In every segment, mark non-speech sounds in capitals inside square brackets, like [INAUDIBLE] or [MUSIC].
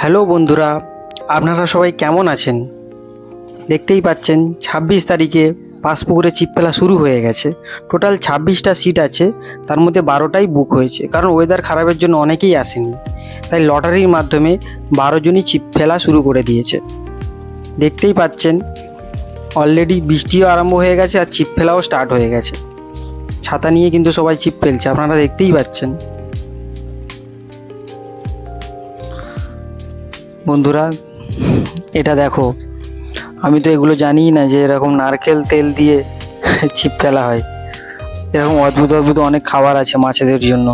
Hello বন্ধুরা, আপনারা সবাই কেমন আছেন? দেখতেই পাচ্ছেন, ছাব্বিশ তারিখে পাসপুকুরে চিপ ফেলা শুরু হয়ে গেছে। টোটাল ছাব্বিশটা সিট আছে, তার মধ্যে বারোটাই বুক হয়েছে। কারণ ওয়েদার খারাপের জন্য অনেকেই আসেনি। তাই লটারির মাধ্যমে বারো জনই চিপ ফেলা শুরু করে দিয়েছে। দেখতেই পাচ্ছেন অলরেডি বৃষ্টিও আরম্ভ হয়ে গেছে আর চিপ ফেলাও স্টার্ট হয়ে গেছে। ছাতা নিয়ে কিন্তু সবাই চিপ ফেলছে, আপনারা দেখতেই পাচ্ছেন। বন্ধুরা, এটা দেখো। আমি তো এগুলো জানি না যে এরকম নারকেল তেল দিয়ে [LAUGHS] ছিপ ফেলা হয়। এরকম অদ্ভুত অদ্ভুত অনেক খাবার আছে মাছেদের জন্য।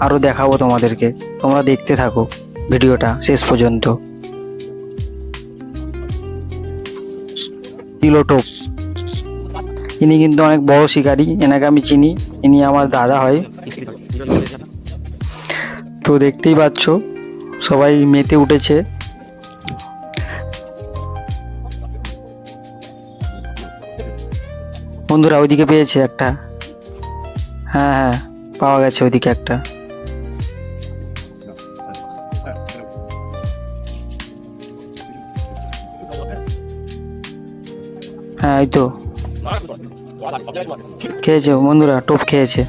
আরও দেখাবো তোমাদেরকে। তোমরা দেখতে থাকো ভিডিওটা শেষ পর্যন্ত। তিলোটোপ ইনি কিন্তু অনেক বড় শিকারী, এনাকে আমি চিনি। ইনি আমার দাদা হয়। তো দেখতেই পাচ্ছ সবাই মেতে উঠেছে। বন্ধুরা, ওইদিকে পেয়েছে একটা। হ্যাঁ হ্যাঁ পাওয়া গেছে ওইদিকে একটা। হ্যাঁ এই তো। খেয়েছে বন্ধুরা, টোপ খেয়েছে।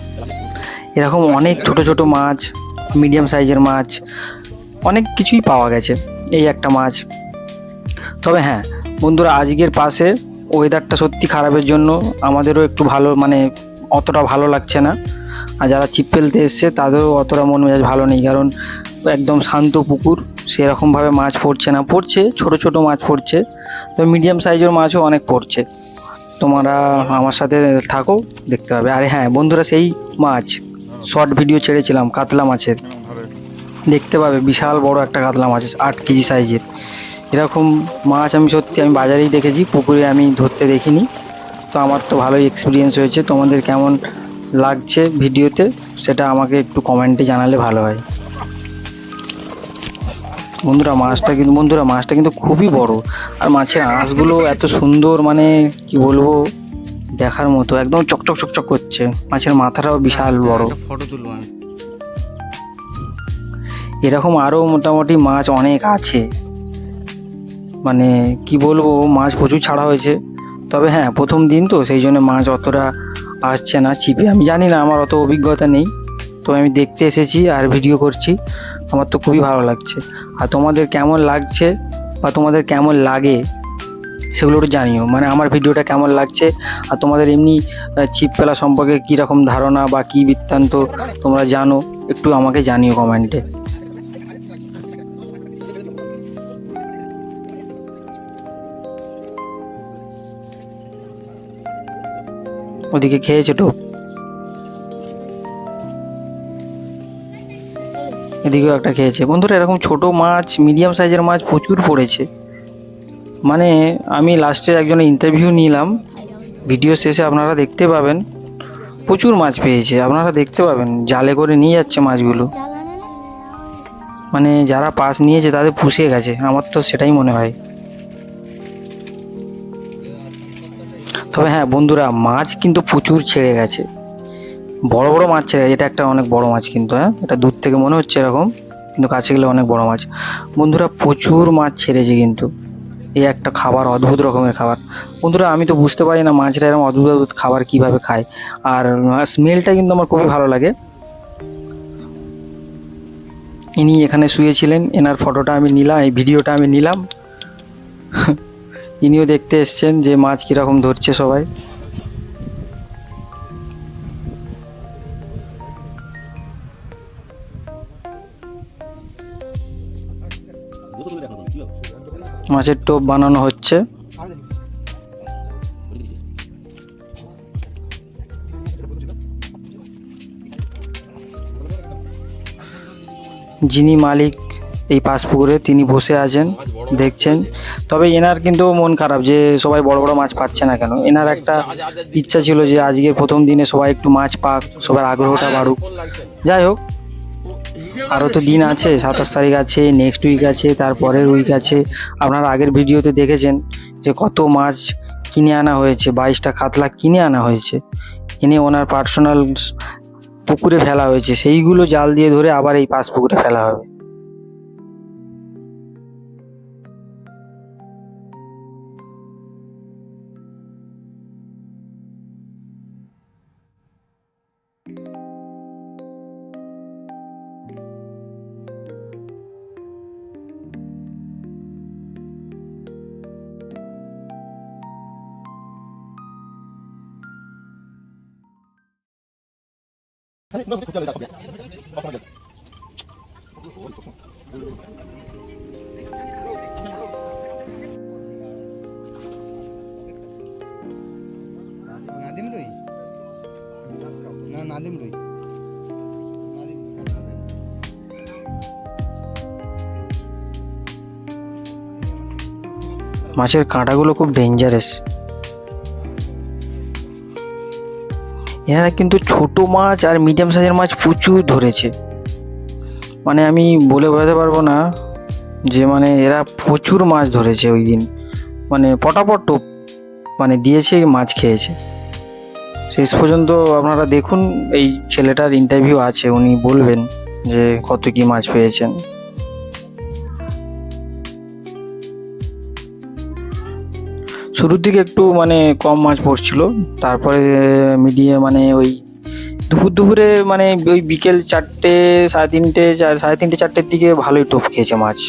এরকম অনেক ছোট ছোট মাছ মিডিয়াম সাইজের মাছ অনেক কিছুই পাওয়া গেছে এই একটা মাছ। তবে হ্যাঁ বন্ধুরা, আজকের পাশে ওয়েদারটা সত্যি খারাপের জন্য আমাদেরও একটু ভালো মানে অতটা ভালো লাগছে না। আর যারা চিপ ফেলতে এসছে, তাদেরও অতটা মন মেজাজ ভালো নেই, কারণ একদম শান্ত পুকুর, সেরকমভাবে মাছ পড়ছে না। পড়ছে, ছোট ছোট মাছ পড়ছে, তো মিডিয়াম সাইজের মাছও অনেক পড়ছে। তোমরা আমার সাথে থাকো, দেখতে পাবে। আরে হ্যাঁ বন্ধুরা, সেই মাছ শর্ট ভিডিও ছেড়েছিলাম, কাতলা মাছের। দেখতে পাবে, বিশাল বড় একটা কাতলা মাছ আট কেজি সাইজের। এরকম মাছ আমি সত্যি আমি বাজারেই দেখেছি, পুকুরে আমি ধরতে দেখিনি। তো আমার তো ভালোই এক্সপিরিয়েন্স হয়েছে, তোমাদের কেমন লাগছে ভিডিওতে সেটা আমাকে একটু কমেন্টে জানালে ভালো হয়। বন্ধুরা, মাছটা কিন্তু, বন্ধুরা, মাছটা কিন্তু খুবই বড়, আর মাছের আঁশগুলো এত সুন্দর মানে কি বলব, দেখার মতো, একদম চকচক চকচক করছে। মাছের মাথাটাও বিশাল বড়। ফটো তুলবো আমি। এরকম আরও মোটামুটি মাছ অনেক আছে। মানে কি বলব, মাছ প্রচুর ছাড়া হয়েছে। তবে হ্যাঁ প্রথম দিন তো, সেই জন্য মাছ অতটা আসছে না, ছিপে। আমি জানি না, আমার অত অভিজ্ঞতা নেই। তো আমি দেখতে এসেছি আর ভিডিও করছি। আমার তো খুবই ভালো লাগছে। আর তোমাদের কেমন লাগছে বা তোমাদের কেমন লাগে, সেগুলো একটু জানিও। মানে আমার ভিডিওটা কেমন লাগছে আর তোমাদের এমনি ছিপ ফেলা সম্পর্কে কীরকম ধারণা বা কী বৃত্তান্ত তোমরা জানো, একটু আমাকে জানিও কমেন্টে। ওদিকে খেয়েছে টোপ। এদিকেও একটা খেয়েছে। বন্ধুরা, এরকম ছোট মাছ মিডিয়াম সাইজের মাছ প্রচুর পড়েছে। মানে আমি লাস্টে একজনের ইন্টারভিউ নিলাম। ভিডিও শেষে আপনারা দেখতে পাবেন, প্রচুর মাছ পেয়েছে। আপনারা দেখতে পাবেন, জালে করে নিয়ে যাচ্ছে মাছগুলো। মানে যারা পাস নিয়েছে, তাদের পুষে গেছে। আমার তো সেটাই মনে হয়। তবে হ্যাঁ বন্ধুরা, মাছ কিন্তু প্রচুর ছেড়ে গেছে। বড় বড় মাছ ছেড়ে এটা একটা অনেক বড় মাছ কিন্তু হ্যাঁ এটা দূর থেকে মনে হচ্ছে এরকম, কিন্তু কাছে গেলে অনেক বড় মাছ। বন্ধুরা, প্রচুর মাছ ছেড়েছে কিন্তু, এই একটা খাবার, অদ্ভুত রকমের খাবার। বন্ধুরা, আমি তো বুঝতে পারি না মাছরা এরকম অদ্ভুত অদ্ভুত খাবার কীভাবে খায়। আর স্মেলটা কিন্তু আমার খুবই ভালো লাগে। ইনি এখানে শুয়েছিলেন, এনার ফটোটা আমি নিলাম, এই ভিডিওটা আমি নিলাম। [LAUGHS] ইনিও দেখতে এসছেন যে মাছ কীরকম ধরছে সবাই। মাছের টোপ বানানো হচ্ছে। যিনি মালিক এই পাশ পুকুরে তিনি বসে আছেন, দেখছেন। তবে এনার কিন্তু মন খারাপ যে সবাই বড় বড় মাছ পাচ্ছে না কেন? এনার একটা ইচ্ছা ছিল যে আজকে প্রথম দিনে সবাই একটু মাছ পাক, সবার আগ্রহটা বাড়ুক। যাই হোক, আরও তো দিন আছে, সাতাশ তারিখ আছে নেক্সট উইক আছে তারপরের উইক আছে। আপনারা আগের ভিডিওতে দেখেছেন যে কত মাছ কিনে আনা হয়েছে, বাইশটা কাতলা কিনে আনা হয়েছে। এনে ওনার পার্সোনাল পুকুরে ফেলা হয়েছে। সেইগুলো জাল দিয়ে ধরে আবার এই পাশ পুকুরে ফেলা হবে। মাছের কাঁটাগুলো খুব ডেঞ্জারাস এনারা কিন্তু ছোট মাছ আর মিডিয়াম সাইজের মাছ প্রচুর ধরেছে। মানে আমি বলে বোঝাতে পারব না যে মানে এরা প্রচুর মাছ ধরেছে ওই দিন। মানে পটাপট টোপ মানে দিয়েছে, মাছ খেয়েছে। শেষ পর্যন্ত আপনারা দেখুন, এই ছেলেটার ইন্টারভিউ আছে, উনি বলবেন যে কত কি মাছ পেয়েছেন। শুরুর দিকে একটু মানে কম মাছ পড়ছিল তারপরে মিডিয়ে মানে ওই দুপুর দুপুরে মানে ওই বিকেল চারটে, সাড়ে তিনটে সাড়ে তিনটে, চারটের দিকে ভালোই টোপ খেয়েছে মাছ।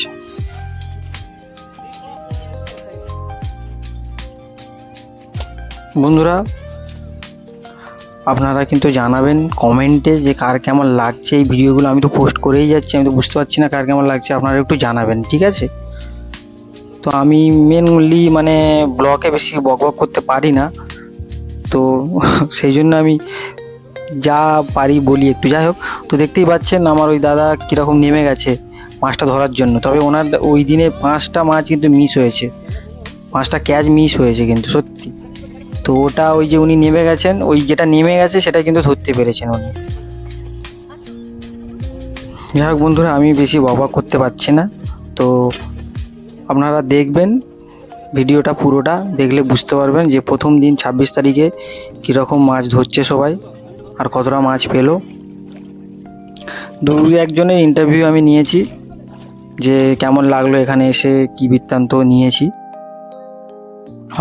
বন্ধুরা, আপনারা কিন্তু জানাবেন কমেন্টে যে কার কেমন লাগছে এই ভিডিওগুলো। আমি তো পোস্ট করেই যাচ্ছি, আমি তো বুঝতে পারছি না কার কেমন লাগছে, আপনারা একটু জানাবেন, ঠিক আছে? তো আমি মেনলি মানে ব্লগে বেশি বক বক করতে পারি না। তো [LAUGHS] সেই জন্য আমি যা পারি বলি একটু। যাই হোক, তো দেখতেই পাচ্ছেন আমার ওই দাদা কীরকম নেমে গেছে মাছটা ধরার জন্য। তবে ওনার ওই দিনে পাঁচটা মাছ কিন্তু মিস হয়েছে। পাঁচটা ক্যাচ মিস হয়েছে কিন্তু, সত্যি। তো ওটা ওই যে উনি নেমে গেছেন, ওই যেটা নেমে গেছে সেটা কিন্তু ধরতে পেরেছেন উনি। যাই হোক বন্ধুরা, আমি বেশি বকবক করতে পারছি না। তো আপনারা দেখবেন, ভিডিওটা পুরোটা দেখলে বুঝতে পারবেন যে প্রথম দিন ছাব্বিশ তারিখে কীরকম মাছ ধরছে সবাই আর কতটা মাছ পেল। দু একজনের ইন্টারভিউ আমি নিয়েছি যে কেমন লাগল এখানে এসে, কী বৃত্তান্ত নিয়েছি।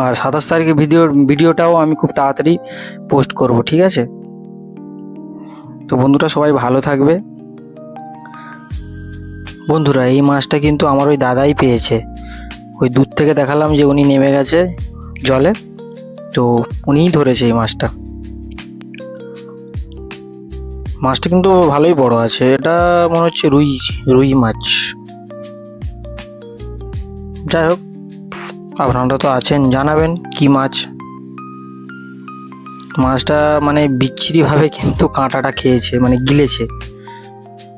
আর সাতাশ তারিখে ভিডিও, ভিডিওটাও আমি খুব তাড়াতাড়ি পোস্ট করব, ঠিক আছে? তো বন্ধুরা সবাই ভালো থাকবে। বন্ধুরা, এই মাছটা কিন্তু আমার ওই দাদাই পেয়েছে। ওই দূর থেকে দেখালাম যে উনি নেমে গেছে জলে। তো উনিই ধরেছে এই মাছটা। মাছটা কিন্তু ভালোই বড় আছে। এটা মনে হচ্ছে রুই রুই মাছ। যাই হোক, আপনারা তো আছেন, জানাবেন কি মাছ। মাছটা মানে বিচ্ছিরিভাবে কিন্তু কাঁটাটা খেয়েছে মানে গিলেছে।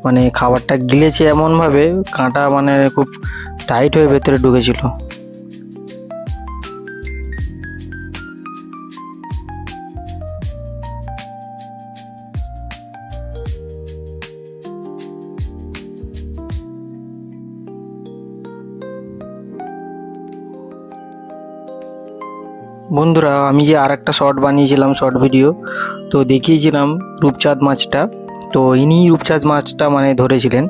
মানে খাবারটা গিলেছে এমনভাবে কাঁটা মানে খুব টাইট হয়ে ভেতরে ঢুকেছিল। বন্ধুরা, আমি যে আর একটা শর্ট বানিয়েছিলাম শর্ট ভিডিও তো দেখিয়েছিলাম রূপচাঁদ মাছটা। তো ইনি রূপচাঁদ মাছটা মানে ধরেছিলেন।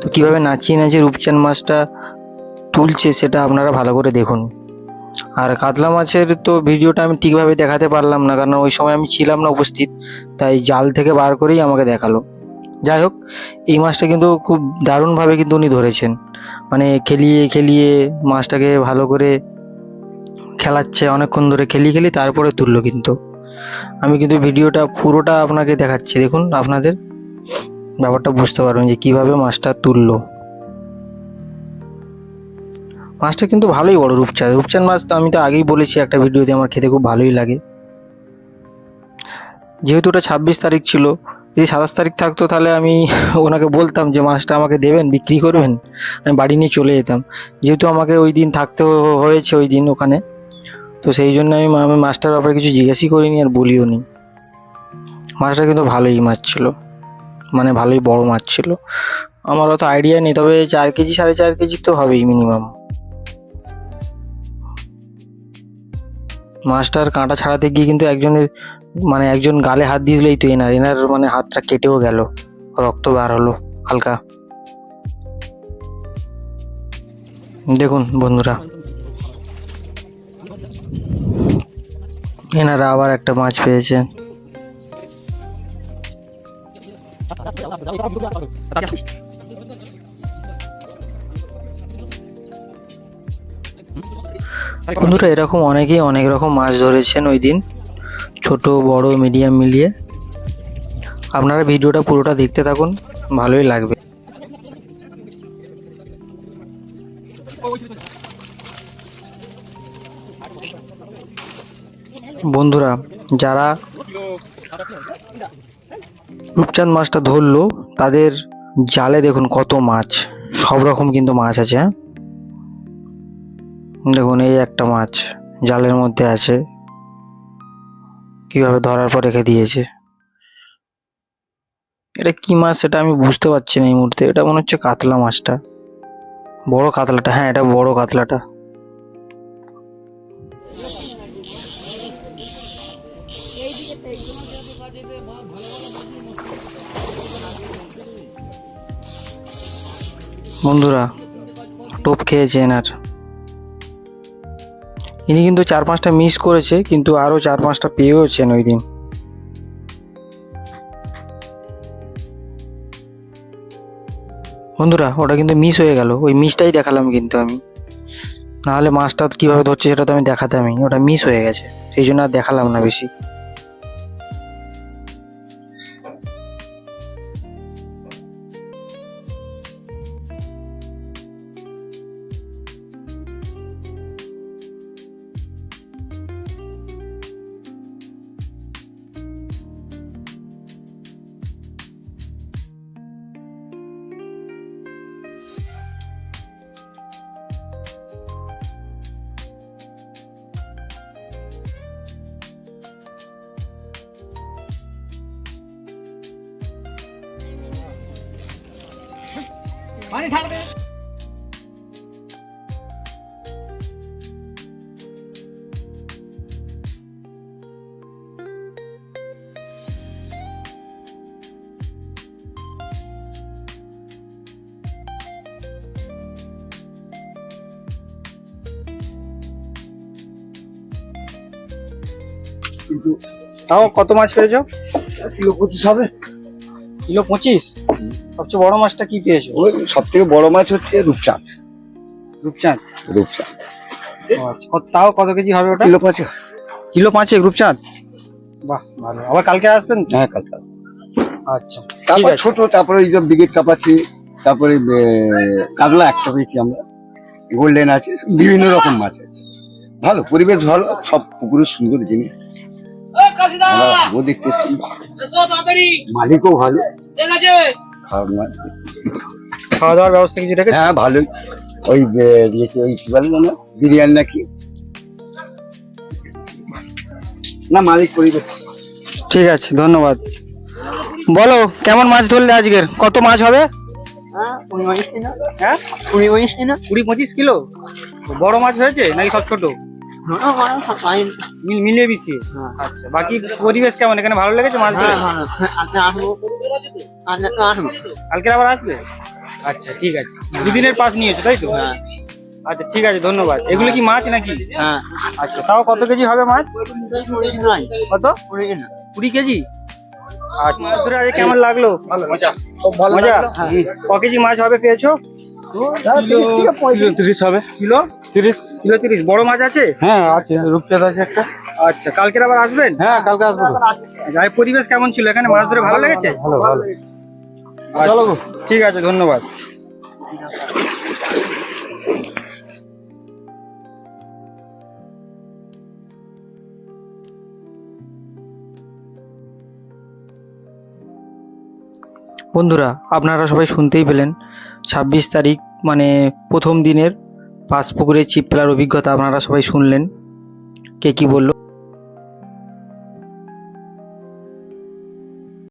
তো কীভাবে নাচিয়ে নাচিয়ে রূপচাঁদ মাছটা তুলছে সেটা আপনারা ভালো করে দেখুন। আর কাতলা মাছের তো ভিডিওটা আমি ঠিকভাবে দেখাতে পারলাম না, কারণ ওই সময় আমি ছিলাম না উপস্থিত, তাই জাল থেকে বার করেই আমাকে দেখাল। যাই হোক, এই মাছটা কিন্তু খুব দারুণভাবে কিন্তু উনি ধরেছেন। মানে খেলিয়ে খেলিয়ে মাছটাকে ভালো করে খেলাচ্ছে, অনেকক্ষণ ধরে খেলি খেলি তারপরে তুললো কিন্তু। আমি কিন্তু ভিডিওটা পুরোটা আপনাকে দেখাচ্ছি। দেখুন, আপনাদের ব্যাপারটা বুঝতে পারবেন যে কীভাবে মাছটা তুললো। মাছটা কিন্তু ভালোই বড় রূপচাঁদ। রূপচাঁদ মাছ তো আমি তো আগেই বলেছি একটা ভিডিওতে, আমার খেতে খুব ভালোই লাগে। যেহেতু ওটা ছাব্বিশ তারিখ ছিল, যদি সাতাশ তারিখ থাকতো তাহলে আমি [LAUGHS] ওনাকে বলতাম যে মাছটা আমাকে দেবেন, বিক্রি করবেন, আমি বাড়ি নিয়ে চলে যেতাম। যেহেতু আমাকে ওই দিন থাকতে হয়েছে ওই দিন ওখানে। তো সেই জন্য আমি আমি মাছটার ব্যাপারে কিছু জিজ্ঞাসই করিনি আর বলিও নি। মাছটা কিন্তু ভালোই মাছ ছিল। মানে ভালোই বড় মাছ ছিল। আমার অত আইডিয়া নেই, তবে চার কেজি, সাড়ে চার কেজি তো হবেই মিনিমাম মাছটার কাঁটা ছাড়াতে গিয়ে কিন্তু একজনের মানে একজন গালে হাত দিয়ে দিলেই তো এনার। এনার মানে হাতটা কেটেও গেল, রক্ত বার হলো হালকা। দেখুন বন্ধুরা এনারা আবার একটা মাছ পেয়েছেন। বন্ধুরা, এরকম অনেকেই অনেক রকম মাছ ধরেছেন ওই দিন, ছোট, বড় মিডিয়াম মিলিয়ে। আপনারা ভিডিওটা পুরোটা দেখতে থাকুন, ভালোই লাগবে। বন্ধুরা, যারা রূপচাঁদ মাছটা ধরলো, তাদের জালে দেখুন কত মাছ। সব রকম কিন্তু মাছ আছে হ্যাঁ? দেখুন, এই একটা মাছ জালের মধ্যে আছে। কীভাবে ধরার পর রেখে দিয়েছে। এটা কি মাছ সেটা আমি বুঝতে পারছি না এই মুহূর্তে। এটা মনে হচ্ছে কাতলা মাছটা। বড় কাতলাটা হ্যাঁ এটা বড় কাতলাটা। বন্ধুরা, টোপ খেয়েছেন আর ইনি কিন্তু চার পাঁচটা মিস করেছে, কিন্তু আরও চার পাঁচটা পেয়েওছেন ওই দিন। বন্ধুরা, ওটা কিন্তু মিস হয়ে গেল। ওই মিসটাই দেখালাম কিন্তু আমি। নাহলে মাছটা কীভাবে ধরছে সেটা তো আমি দেখাতামই ওটা মিস হয়ে গেছে। সেই জন্য আর দেখালাম না বেশি। তাও কত মাছ পেয়েছ? কিলো পঁচিশ হবে। কিলো পঁচিশ? সবচেয়ে বড় মাছটা কি পেয়েছ? ওই সব থেকে বড় মাছ হচ্ছে রূপচাঁদ। রূপচাঁদ? রূপচাঁদ। ও আচ্ছা কত- তাও কত কেজি হবে ওটা? কিলো পাঁচে কিলো পাঁচেক রূপচাঁদ? বাহ ভালো। আবার কালকে আসবেন? তো? হ্যাঁ কালকা আচ্ছা। ঠিক তারপর আছে। ছোট তারপরে এই যে ব্রিগেড কাপাচ্ছি তারপরে এ, কাতলা একটা পেয়েছি আমরা। গোল্ডেন আছে বিভিন্ন রকম মাছ আছে। ভালো পরিবেশ ভালো সব পুকুরের সুন্দর জিনিস। আমরা ভালো দেখতেছি মালিকও ভালো। খাওয়ার মাছ খাওয়া দাওয়ার ব্যবস্থা কিছু রেখেছো? হ্যাঁ ভালোই। ওই এ, ওই কি বলে না বিরিয়ানি নাকি? না মালিক পরিবেশ ঠিক আছে ধন্যবাদ। বলো কেমন মাছ ধরলে আজকের? কত মাছ হবে? হ্যাঁ কুড়ি পঁচিশ কিলো। বড় মাছ হয়েছে নাকি সব ছোট? মিলিয়ে মিশিয়ে আচ্ছা বাকি পরিবেশ কেমন? এখানে ভালো লেগেছে মাছ ধরে? কালকে আবার আসবে? আচ্ছা ঠিক আছে। দুদিনের পাস নিয়েছো তাই তো? আচ্ছা ঠিক আছে ধন্যবাদ। এগুলো কি মাছ নাকি? আচ্ছা তাও কত কেজি হবে মাছ? কত? কুড়ি কেজি? আচ্ছা। কেমন লাগল? মজা? ক কেজি মাছ হবে পেয়েছ? তিরিশ হবে। কিলো? তিরিশ। কিলো তিরিশ। বড় মাছ আছে? হ্যাঁ আছে রূপচাঁদ আছে একটা। আচ্ছা কালকের আবার আসবেন? হ্যাঁ কালকে আসব। আচ্ছা, পরিবেশ কেমন ছিল এখানে? মাছ ধরে ভালো লেগেছে? ভালো ভালো। ঠিক আছে ধন্যবাদ। বন্ধুরা, আপনারা সবাই শুনতেই পেলেন। ছাব্বিশ তারিখ মানে প্রথম দিনের পাঁচ পুকুরে চিপ ফেলার অভিজ্ঞতা আপনারা সবাই শুনলেন। কে কী বলল?